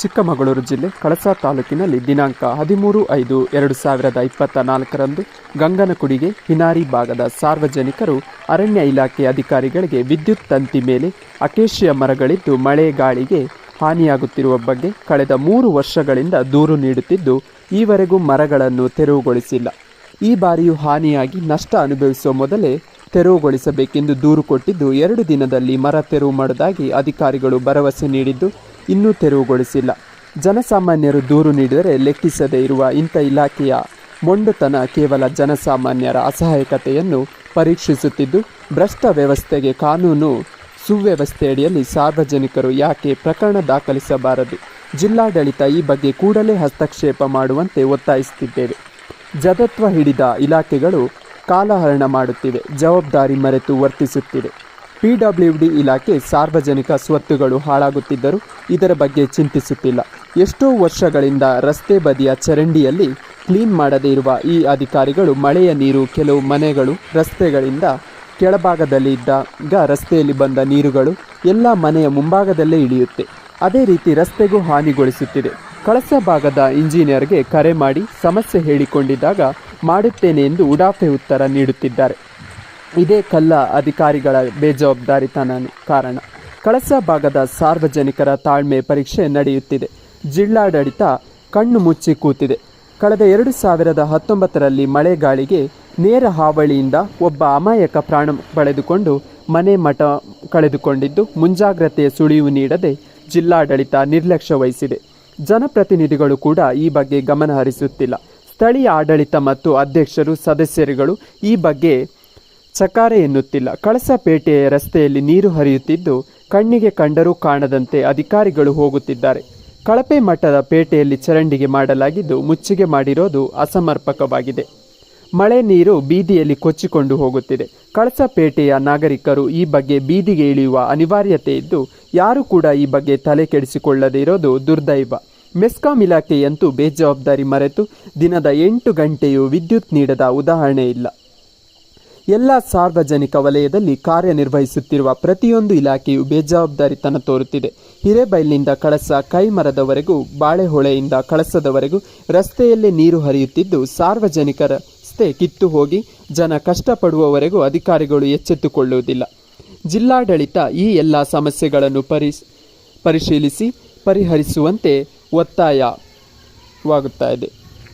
ಚಿಕ್ಕಮಗಳೂರು ಜಿಲ್ಲೆ ಕಳಸ ತಾಲೂಕಿನಲ್ಲಿ ದಿನಾಂಕ ಹದಿಮೂರು ಐದು ಎರಡು ಸಾವಿರದ ಇಪ್ಪತ್ತ ನಾಲ್ಕರಂದು ಗಂಗನಕುಡಿಗೆ ಹಿನಾರಿ ಭಾಗದ ಸಾರ್ವಜನಿಕರು ಅರಣ್ಯ ಇಲಾಖೆ ಅಧಿಕಾರಿಗಳಿಗೆ ವಿದ್ಯುತ್ ತಂತಿ ಮೇಲೆ ಅಕೇಶಿಯ ಮರಗಳಿದ್ದು ಮಳೆ ಗಾಳಿಗೆ ಹಾನಿಯಾಗುತ್ತಿರುವ ಬಗ್ಗೆ ಕಳೆದ ಮೂರು ವರ್ಷಗಳಿಂದ ದೂರು ನೀಡುತ್ತಿದ್ದು, ಈವರೆಗೂ ಮರಗಳನ್ನು ತೆರವುಗೊಳಿಸಿಲ್ಲ. ಈ ಬಾರಿಯೂ ಹಾನಿಯಾಗಿ ನಷ್ಟ ಅನುಭವಿಸುವ ಮೊದಲೇ ತೆರವುಗೊಳಿಸಬೇಕೆಂದು ದೂರು ಕೊಟ್ಟಿದ್ದು, ಎರಡು ದಿನದಲ್ಲಿ ಮರ ತೆರವು ಮಾಡುವುದಾಗಿ ಅಧಿಕಾರಿಗಳು ಭರವಸೆ ನೀಡಿದ್ದು ಇನ್ನೂ ತೆರವುಗೊಳಿಸಿಲ್ಲ. ಜನಸಾಮಾನ್ಯರು ದೂರು ನೀಡಿದರೆ ಲೆಕ್ಕಿಸದೇ ಇರುವ ಇಂಥ ಇಲಾಖೆಯ ಮೊಂಡುತನ ಕೇವಲ ಜನಸಾಮಾನ್ಯರ ಅಸಹಾಯಕತೆಯನ್ನು ಪರೀಕ್ಷಿಸುತ್ತಿದ್ದು, ಭ್ರಷ್ಟ ವ್ಯವಸ್ಥೆಗೆ ಕಾನೂನು ಸುವ್ಯವಸ್ಥೆಯಡಿಯಲ್ಲಿ ಸಾರ್ವಜನಿಕರು ಯಾಕೆ ಪ್ರಕರಣ ದಾಖಲಿಸಬಾರದು? ಜಿಲ್ಲಾಡಳಿತ ಈ ಬಗ್ಗೆ ಕೂಡಲೇ ಹಸ್ತಕ್ಷೇಪ ಮಾಡುವಂತೆ ಒತ್ತಾಯಿಸುತ್ತಿದ್ದೇವೆ. ಜಗತ್ವ ಹಿಡಿದ ಇಲಾಖೆಗಳು ಕಾಲಹರಣ ಮಾಡುತ್ತಿವೆ, ಜವಾಬ್ದಾರಿ ಮರೆತು ವರ್ತಿಸುತ್ತಿದೆ ಪಿಡಬ್ಲ್ಯೂಡಿ ಇಲಾಖೆ ಸಾರ್ವಜನಿಕ ಸ್ವತ್ತುಗಳು ಹಾಳಾಗುತ್ತಿದ್ದರೂ ಇದರ ಬಗ್ಗೆ ಚಿಂತಿಸುತ್ತಿಲ್ಲ. ಎಷ್ಟೋ ವರ್ಷಗಳಿಂದ ರಸ್ತೆ ಬದಿಯ ಚರಂಡಿಯಲ್ಲಿ ಕ್ಲೀನ್ ಮಾಡದೇ ಇರುವ ಈ ಅಧಿಕಾರಿಗಳು ಮಳೆಯ ನೀರು, ಕೆಲವು ಮನೆಗಳು ರಸ್ತೆಗಳಿಂದ ಕೆಳಭಾಗದಲ್ಲಿ ಇದ್ದಾಗ ರಸ್ತೆಯಲ್ಲಿ ಬಂದ ನೀರುಗಳು ಎಲ್ಲ ಮನೆಯ ಮುಂಭಾಗದಲ್ಲೇ ಇಳಿಯುತ್ತೆ. ಅದೇ ರೀತಿ ರಸ್ತೆಗೂ ಹಾನಿಗೊಳಿಸುತ್ತಿದೆ. ಕಳಸ ಭಾಗದ ಇಂಜಿನಿಯರ್ಗೆ ಕರೆ ಮಾಡಿ ಸಮಸ್ಯೆ ಹೇಳಿಕೊಂಡಿದ್ದಾಗ ಮಾಡುತ್ತೇನೆ ಎಂದು ಉಡಾಫೆ ಉತ್ತರ ನೀಡುತ್ತಿದ್ದಾರೆ. ಇದೇ ಕಲ್ಲ ಅಧಿಕಾರಿಗಳ ಬೇಜವಾಬ್ದಾರಿತನ ಕಾರಣ. ಕಳಸ ಭಾಗದ ಸಾರ್ವಜನಿಕರ ತಾಳ್ಮೆ ಪರೀಕ್ಷೆ ನಡೆಯುತ್ತಿದೆ. ಜಿಲ್ಲಾಡಳಿತ ಕಣ್ಣು ಮುಚ್ಚಿ ಕೂತಿದೆ. ಕಳೆದ ಎರಡು ಸಾವಿರದ ಹತ್ತೊಂಬತ್ತರಲ್ಲಿ ಮಳೆಗಾಳಿಗೆ ನೇರ ಹಾವಳಿಯಿಂದ ಒಬ್ಬ ಅಮಾಯಕ ಪ್ರಾಣ ಪಡೆದುಕೊಂಡು ಮನೆ ಮಠ ಕಳೆದುಕೊಂಡಿದ್ದು ಮುಂಜಾಗ್ರತೆಯ ಸುಳಿವು ನೀಡದೆ ಜಿಲ್ಲಾಡಳಿತ ನಿರ್ಲಕ್ಷ್ಯ ವಹಿಸಿದೆ. ಜನಪ್ರತಿನಿಧಿಗಳು ಕೂಡ ಈ ಬಗ್ಗೆ ಗಮನ ಹರಿಸುತ್ತಿಲ್ಲ ಸ್ಥಳೀಯ ಆಡಳಿತ ಮತ್ತು ಅಧ್ಯಕ್ಷರು, ಸದಸ್ಯರುಗಳು ಈ ಬಗ್ಗೆ ಚಕಾರೆ ಎನ್ನುತ್ತಿಲ್ಲ. ಕಳಸಪೇಟೆಯ ರಸ್ತೆಯಲ್ಲಿ ನೀರು ಹರಿಯುತ್ತಿದ್ದು, ಕಣ್ಣಿಗೆ ಕಂಡರೂ ಕಾಣದಂತೆ ಅಧಿಕಾರಿಗಳು ಹೋಗುತ್ತಿದ್ದಾರೆ. ಕಳಪೆ ಮಟ್ಟದ ಪೇಟೆಯಲ್ಲಿ ಚರಂಡಿಗೆ ಮಾಡಲಾಗಿದ್ದು, ಮುಚ್ಚಿಗೆ ಮಾಡಿರೋದು ಅಸಮರ್ಪಕವಾಗಿದೆ. ಮಳೆ ನೀರು ಬೀದಿಯಲ್ಲಿ ಕೊಚ್ಚಿಕೊಂಡು ಹೋಗುತ್ತಿದೆ. ಕಳಸಪೇಟೆಯ ನಾಗರಿಕರು ಈ ಬಗ್ಗೆ ಬೀದಿಗೆ ಇಳಿಯುವ ಅನಿವಾರ್ಯತೆ ಇದ್ದು, ಯಾರು ಕೂಡ ಈ ಬಗ್ಗೆ ತಲೆ ಕೆಡಿಸಿಕೊಳ್ಳದೇ ಇರೋದು ದುರ್ದೈವ. ಮೆಸ್ಕಾಂ ಇಲಾಖೆಯಂತೂ ಬೇಜವಾಬ್ದಾರಿ ಮರೆತು ದಿನದ ಎಂಟು ಗಂಟೆಯೂ ವಿದ್ಯುತ್ ನೀಡದ ಉದಾಹರಣೆ ಇಲ್ಲ. ಎಲ್ಲ ಸಾರ್ವಜನಿಕ ವಲಯದಲ್ಲಿ ಕಾರ್ಯನಿರ್ವಹಿಸುತ್ತಿರುವ ಪ್ರತಿಯೊಂದು ಇಲಾಖೆಯು ಬೇಜವಾಬ್ದಾರಿತನ ತೋರುತ್ತಿದೆ. ಹಿರೇಬೈಲಿನಿಂದ ಕಳಸ ಕೈಮರದವರೆಗೂ, ಬಾಳೆಹೊಳೆಯಿಂದ ಕಳಸದವರೆಗೂ ರಸ್ತೆಯಲ್ಲೇ ನೀರು ಹರಿಯುತ್ತಿದ್ದು, ಸಾರ್ವಜನಿಕರ ರಸ್ತೆ ಕಿತ್ತು ಹೋಗಿ ಜನ ಕಷ್ಟಪಡುವವರೆಗೂ ಅಧಿಕಾರಿಗಳು ಎಚ್ಚೆತ್ತುಕೊಳ್ಳುವುದಿಲ್ಲ. ಜಿಲ್ಲಾಡಳಿತ ಈ ಎಲ್ಲ ಸಮಸ್ಯೆಗಳನ್ನು ಪರಿಶೀಲಿಸಿ, ಪರಿಹರಿಸುವಂತೆ ಒತ್ತಾಯವಾಗುತ್ತಾ ಇದೆ.